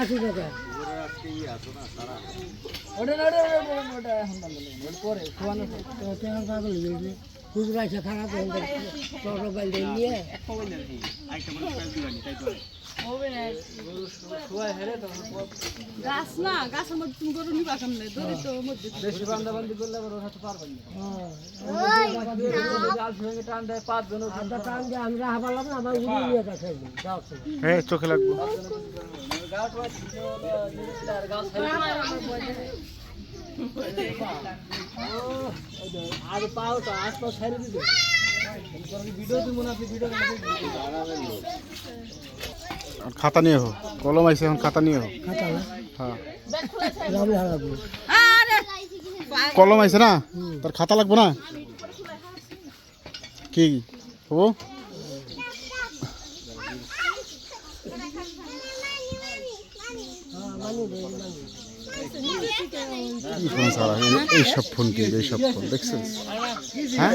আশি টাকা। খুচরা এসে খারাপ মোবাইল নিয়ে। গাছ না গাছ আমার তুমি গরু নিবা কেমন দরিদ্র মধ্যে বেশি বান্ধা বান্ধি করলে পারবেন না। হ্যাঁ চোখে লাগবে। আর পাও তো আশপাশ সারি দিতে খাতা নিয়ে হোক কলম আইসে এখন খাতা নিয়ে হোক হ্যাঁ। কলম আইসে না? তার খাতা লাগবে না? কি? ও কি ফোন সারা এইসব ফোন কিনবে এইসব ফোন দেখছেন? হ্যাঁ?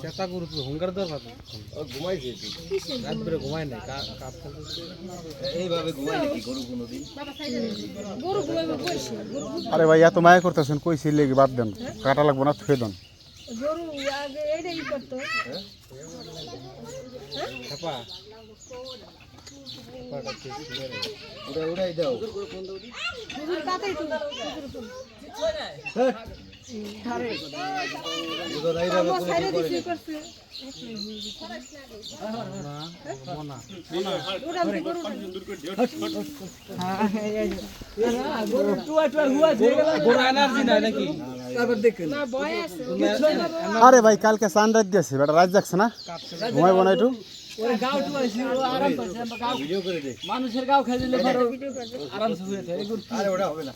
চেতা গরু তো হুঙ্কার দেওয়ার কথা? ঘুমাইছে রাত করে ঘুমায় নাই এইভাবে ঘুমায় নাকি গরু কোনোদিন? আরে ভাই এত মায়া করতেছেন কই সিলে বাদ দেন। কাটা লাগবো না থুয়ে দেন। গরু আগে এটাই করতো। হ্যাঁ? ছাপা উড়াই দাও। তাতেই তো আরে ভাই, কালকে সান রাত দিয়েছে, বেটা রাত যাচ্ছে না? ঘুমাই বোনা একটু? মানুষের গাও খেয়ে আরামসে হয়ে আরে ওটা হবে না।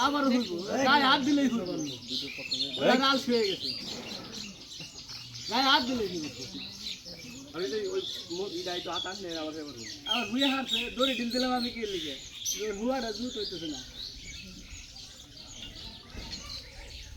আবার গায়ে আমি তো ওই ইদাই তো হাত আনলে আমার দড়ি ঢিল দিলাম আমি কি লিখে হুয়াটা জুত হইতেছে না।